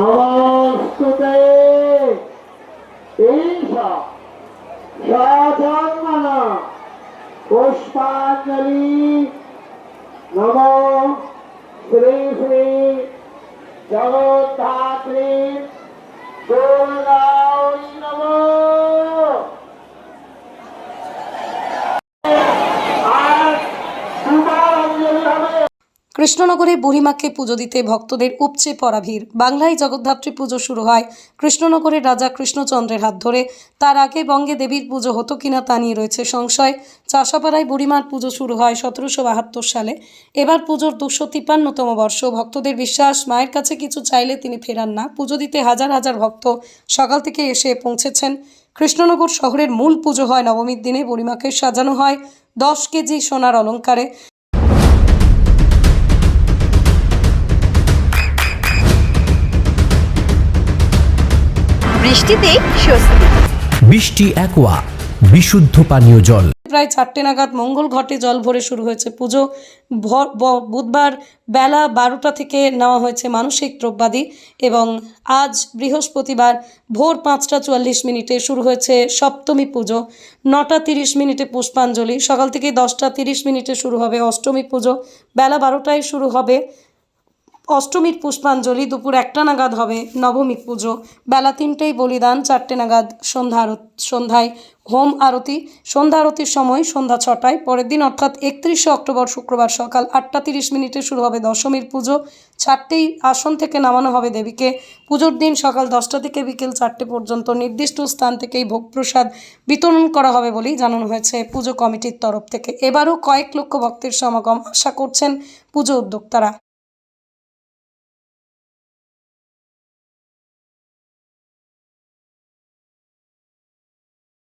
নমস্তুতে। ঈশা সজন্মন পুষ্পাঞ্জলি। নম শ্রী শ্রী জগদ্ধাত্রী। দুর্গাই নম আর দুবার অঞ্জলি হবে কৃষ্ণনগরে বুড়িমাকে পুজো দিতে ভক্তদের উপচে পড়া ভিড়। বাংলায় জগদ্ধাত্রী পুজো শুরু হয় কৃষ্ণনগরের রাজা কৃষ্ণচন্দ্রের হাত ধরে। তার আগে বঙ্গে দেবীর পুজো হতো কিনা তা নিয়ে রয়েছে সংশয়। চাষাপাড়ায় বুড়িমার পুজো শুরু হয় সতেরোশো বাহাত্তর সালে। এবার পুজোর দুশো তিপ্পান্নতম বর্ষ। ভক্তদের বিশ্বাস, মায়ের কাছে কিছু চাইলে তিনি ফেরান না। পুজো দিতে হাজার হাজার ভক্ত সকাল থেকে এসে পৌঁছেছেন। কৃষ্ণনগর শহরের মূল পুজো হয় নবমীর দিনে। বুড়িমাকে সাজানো হয় দশ কেজি সোনার অলঙ্কারে। বৃষ্টিতেই স্বস্তি। বৃষ্টি অ্যাকোয়া বিশুদ্ধ পানীয় জল। প্রায় চারটে নাগাদ মঙ্গল ঘটে জল ভরে শুরু হয়েছে পুজো। বুধবার বেলা বারোটা থেকে নেওয়া হয়েছে মানসিক দ্রব্যাদি এবং আজ বৃহস্পতিবার ভোর পাঁচটা চুয়াল্লিশ মিনিটে শুরু হয়েছে সপ্তমী পুজো। নটা তিরিশ মিনিটে পুষ্পাঞ্জলি সকাল থেকে দশটা তিরিশ মিনিটে শুরু হবে অষ্টমী পুজো। বেলা বারোটায় শুরু হবে অষ্টমীর পুষ্পাঞ্জলি দুপুর একটা নাগাদ হবে নবমী পুজো। বেলা তিনটেই বলিদান, চারটে নাগাদ সন্ধ্যা সন্ধ্যায় হোম আরতি। সন্ধ্যা আরতির সময় সন্ধ্যা ছটায়, পরের দিন অর্থাৎ একত্রিশে অক্টোবর শুক্রবার সকাল আটটা তিরিশ মিনিটে শুরু হবে দশমীর পুজো। চারটেই আসন থেকে নামানো হবে দেবীকে। পুজোর দিন সকাল দশটা থেকে বিকেল চারটে পর্যন্ত নির্দিষ্ট স্থান থেকেই ভোগ প্রসাদ বিতরণ করা হবে বলেই জানানো হয়েছে পুজো কমিটির তরফ থেকে। এবারও কয়েক লক্ষ ভক্তের সমাগম আশা করছেন পুজো উদ্যোক্তারা।